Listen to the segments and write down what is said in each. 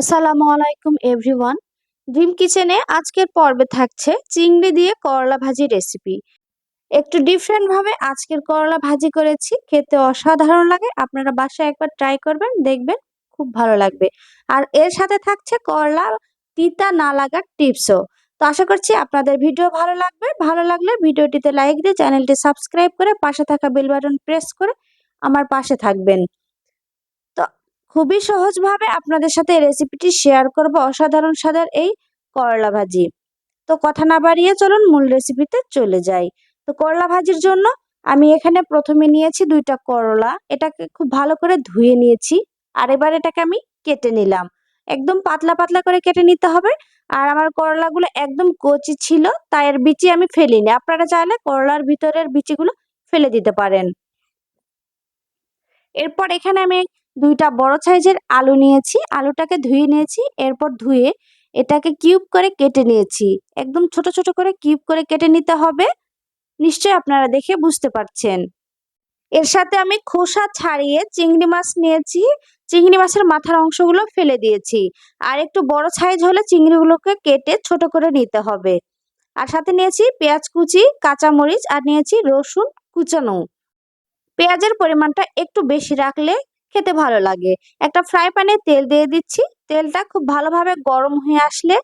আসসালামু আলাইকুম everyone dream কিচেনে আজকের পর্বে থাকছে চিংড়ি দিয়ে করলা ভাজি রেসিপি একটু ডিফারেন্ট ভাবে আজকের করলা ভাজি করেছি, খেতে অসাধারণ লাগে। আপনারা বাসায় একবার ট্রাই করবেন, দেখবেন খুব ভালো লাগবে। আর এর সাথে থাকছে করলা তিতা না লাগার টিপসও তো আশা করছি আপনাদের ভিডিও ভালো লাগবে। ভালো লাগলে ভিডিওটিতে লাইক দিয়ে চ্যানেলটি সাবস্ক্রাইব করে পাশে থাকা বেল বাটন প্রেস করে আমার পাশে থাকবেন। খুবই সহজভাবে আপনাদের সাথে রেসিপিটি শেয়ার করব অসাধারণ স্বাদের এই করলা ভাজি। তো কথা না বাড়িয়ে চলুন মূল রেসিপিতে চলে যাই। তো করলা ভাজির জন্য আমি এখানে প্রথমে নিয়েছি দুইটা করলা, এটাকে খুব ভালো করে ধুয়ে নিয়েছি আর এবার এটাকে আমি কেটে নিলাম। একদম পাতলা পাতলা করে কেটে নিতে হবে আর আমার করলাগুলো একদম কচি ছিল, তাই এর বিচি আমি ফেলিনি। আপনারা চাইলে করলার ভিতরের বিচিগুলো ফেলে দিতে পারেন। এরপর এখানে আমি দুইটা বড় সাইজের আলু নিয়েছি, আলুটাকে ধুয়ে নিয়েছি, এরপর ধুয়ে এটাকে কিউব করে কেটে নিয়েছি। একদম ছোট ছোট করে কিউব করে কেটে নিতে হবে, নিশ্চয়ই আপনারা দেখে বুঝতে পারছেন। এর সাথে আমি খোসা ছাড়িয়ে চিংড়ি মাছ নিয়েছি, চিংড়ি মাছের মাথার অংশগুলো ফেলে দিয়েছি। আর একটু বড় সাইজ হলে চিংড়িগুলোকে কেটে ছোট করে নিতে হবে। আর সাথে নিয়েছি পেঁয়াজ কুচি, কাঁচামরিচ, আর নিয়েছি রসুন কুচানো। পেঁয়াজের পরিমাণটা একটু বেশি রাখলে খেতে ভালো লাগে। একটা ফ্রাই প্যানে তেল দিয়ে দিচ্ছি। তেলটা খুব ভালোভাবে গরম হয়ে আসলে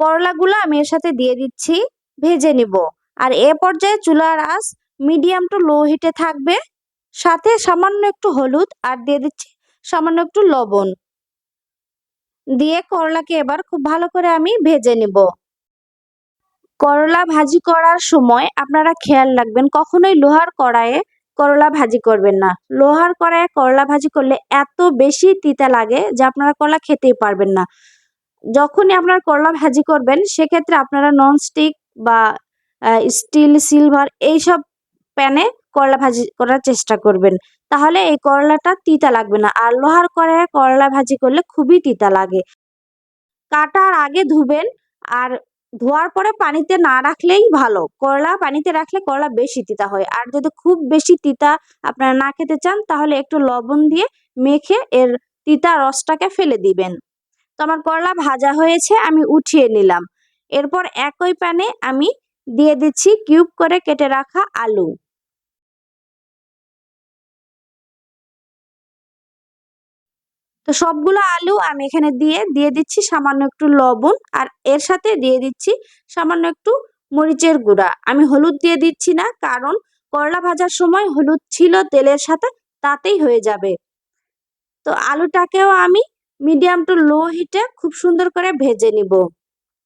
করলাগুলো আমি এর সাথে দিয়ে দিচ্ছি, ভেজে নিব। আর এ পর্যায়ে চুলার আঁচ মিডিয়াম টু লো হিটে থাকবে। সাথে সামান্য একটু হলুদ আর দিয়ে দিচ্ছি সামান্য একটু লবণ। দিয়ে করলাকে এবার খুব ভালো করে আমি ভেজে নিব। করলা ভাজি করার সময় আপনারা খেয়াল রাখবেন, কখনোই লোহার কড়াইয়ে করলা ভাজি করবেন না। লোহার কড়াইয়ে করলা ভাজি করলে এত বেশি তিতা লাগে যে আপনারা করলা খেতেই পারবেন না। যখনই আপনারা করলা ভাজি করবেন, সেক্ষেত্রে আপনারা ননস্টিক বা স্টিল সিলভার এইসব প্যানে করলা ভাজি করার চেষ্টা করবেন। তাহলে এই করলাটা তিতা লাগবে না। আর লোহার কড়াইয়ে করলা ভাজি করলে খুবই তিতা লাগে। কাটার আগে ধুবেন, আর ধোয়ার পরে পানিতে না রাখলেই ভালো। করলা পানিতে রাখলে করলা বেশি তিতা হয়। আর যদি খুব বেশি তিতা আপনারা না খেতে চান, তাহলে একটু লবণ দিয়ে মেখে এর তিতা রসটাকে ফেলে দিবেন। তো আমার করলা ভাজা হয়েছে, আমি উঠিয়ে নিলাম। এরপর একই প্যানে আমি দিয়ে দিচ্ছি কিউব করে কেটে রাখা আলু। তো সবগুলো আলু আমি এখানে দিয়ে দিয়ে দিচ্ছি সামান্য একটু লবণ আর এর সাথে দিয়ে দিচ্ছি সামান্য একটু মরিচের গুঁড়া। আমি হলুদ দিয়ে দিচ্ছি না কারণ করলা ভাজার সময় হলুদ ছিল তেলের সাথে তাতেই হয়ে যাবে। তো আলুটাকেও আমি মিডিয়াম টু লো হিটে খুব সুন্দর করে ভেজে নিব।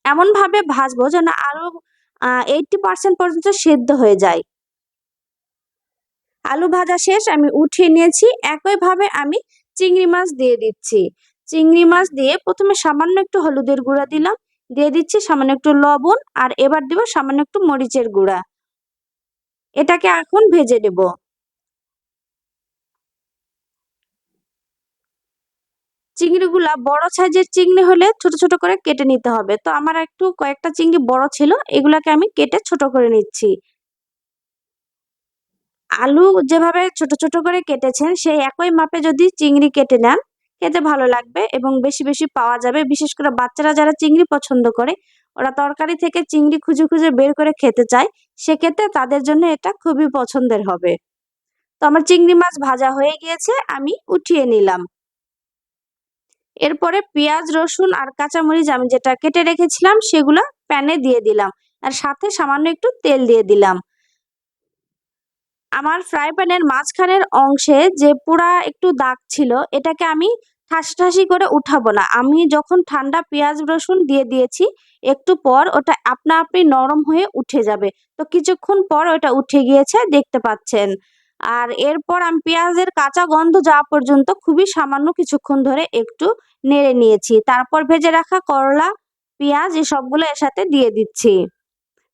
এমনভাবে ভাজবো যেন আলু এইটটি পার্সেন্ট পর্যন্ত সেদ্ধ হয়ে যায়। আলু ভাজা শেষ, আমি উঠিয়ে নিয়েছি। একইভাবে আমি চিংড়ি মাছ দিয়ে দিচ্ছি। চিংড়ি মাছ দিয়ে প্রথমে সামান্য একটু হলুদের গুঁড়া দিলাম। দিয়ে দিচ্ছি সামান্য একটু লবণ আর এবার দিব সামান্য একটু মরিচের গুঁড়া। এটাকে এখন ভেজে নেব। চিংড়িগুলা বড় সাইজের চিংড়ি হলে ছোট ছোট করে কেটে নিতে হবে। তো আমার একটু কয়েকটা চিংড়ি বড় ছিল, এগুলাকে আমি কেটে ছোট করে নিচ্ছি। আলু যেভাবে ছোট ছোট করে কেটেছেন, সেই একই মাপে যদি চিংড়ি কেটে নেন, খেতে ভালো লাগবে এবং বেশি বেশি পাওয়া যাবে। বিশেষ করে বাচ্চারা যারা চিংড়ি পছন্দ করে, ওরা তরকারি থেকে চিংড়ি খুঁজে খুঁজে বের করে খেতে চায়, সেক্ষেত্রে তাদের জন্য এটা খুবই পছন্দের হবে। তো আমার চিংড়ি মাছ ভাজা হয়ে গিয়েছে, আমি উঠিয়ে নিলাম। এরপরে পেঁয়াজ, রসুন আর কাঁচামরিচ আমি যেটা কেটে রেখেছিলাম, সেগুলো প্যানে দিয়ে দিলাম। আর সাথে সামান্য একটু তেল দিয়ে দিলাম। আমার ফ্রাই প্যানের মাঝখানের অংশে যে পুরা একটু দাগ ছিল, এটাকে আমি ঠাস ঠাসি করে উঠাবো না। আমি যখন ঠান্ডা পেঁয়াজ রসুন দিয়ে দিয়েছি, একটু পর ওটা আপনা আপনি নরম হয়ে উঠে যাবে। তো কিছুক্ষণ পর ওটা উঠে গিয়েছে, দেখতে পাচ্ছেন। আর এরপর আমি পেঁয়াজের কাঁচা গন্ধ যাওয়া পর্যন্ত খুবই সামান্য কিছুক্ষণ ধরে একটু নেড়ে নিয়েছি। তারপর ভেজে রাখা করলা, পেঁয়াজ, এসবগুলো এর সাথে দিয়ে দিচ্ছি।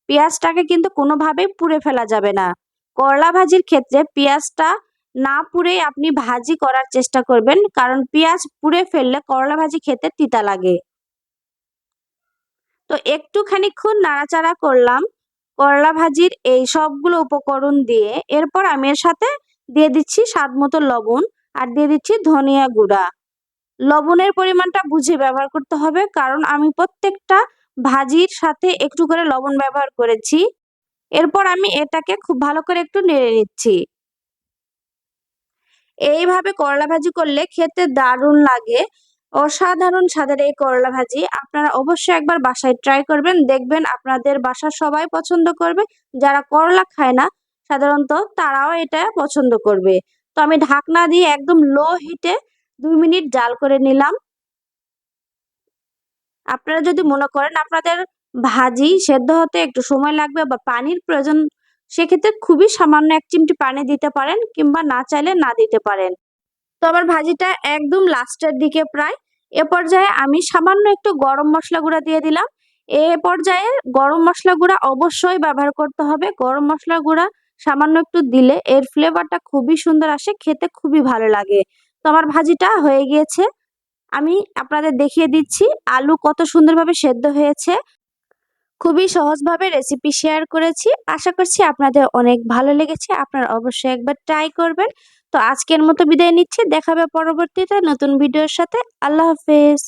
পেঁয়াজটাকে কিন্তু কোনোভাবেই পুড়ে ফেলা যাবে না। করলা ভাজির ক্ষেত্রে পেঁয়াজটা না পুড়ে আপনি ভাজি করার চেষ্টা করবেন, কারণ পেঁয়াজ পুড়ে ফেললে করলা ভাজি খেতে তিতা লাগে। তো একটু খানিক্ষণ নাড়াচাড়া করলাম, করলা ভাজির এই সবগুলো উপকরণ দিয়ে। এরপর আমি এর সাথে দিয়ে দিচ্ছি স্বাদ মতো লবণ আর দিয়ে দিচ্ছি ধনিয়া গুঁড়া। লবণের পরিমাণটা বুঝে ব্যবহার করতে হবে, কারণ আমি প্রত্যেকটা ভাজির সাথে একটু করে লবণ ব্যবহার করেছি। এরপর আমি এটাকে খুব ভালো করে একটু নেড়ে নিচ্ছি। এইভাবে করলা ভাজি করলে খেতে দারুণ লাগে। অসাধারণ স্বাদের এই করলা ভাজি। আপনারা অবশ্যই একবার বাসায় ট্রাই করবেন। দেখবেন আপনাদের বাসা সবাই পছন্দ করবে। যারা করলা খায় না, সাধারণত তারাও এটা পছন্দ করবে। তো আমি ঢাকনা দিয়ে একদম লো হিটে দুই মিনিট জাল করে নিলাম। আপনারা যদি মনে করেন আপনাদের ভাজি, সেদ্ধ হতে একটু সময় লাগবে বা পানির প্রয়োজন, সেক্ষেত্রে খুবই সামান্য এক চিমটি পানি দিতে পারেন কিংবা না চাইলে না দিতে পারেন। তো আমার ভাজিটা একদম লাস্টের দিকে প্রায়। এ পর্যায়ে আমি সামান্য একটু গরম মশলা গুঁড়া দিয়ে দিলাম। এ পর্যায়ে গরম মশলা গুঁড়া অবশ্যই ব্যবহার করতে হবে। গরম মশলা গুঁড়া সামান্য একটু দিলে এর ফ্লেভারটা খুবই সুন্দর আসে, খেতে খুবই ভালো লাগে। তো আমার ভাজিটা হয়ে গিয়েছে। আমি আপনাদের দেখিয়ে দিচ্ছি আলু কত সুন্দরভাবে সেদ্ধ হয়েছে। খুবই সহজভাবে রেসিপি শেয়ার করেছি। আশা করছি আপনাদের অনেক ভালো লেগেছে। আপনারা অবশ্যই একবার ট্রাই করবেন। তো আজকের মতো বিদায় নিচ্ছি। দেখাবে পরবর্তীতে নতুন ভিডিওর সাথে। আল্লাহ হাফেজ।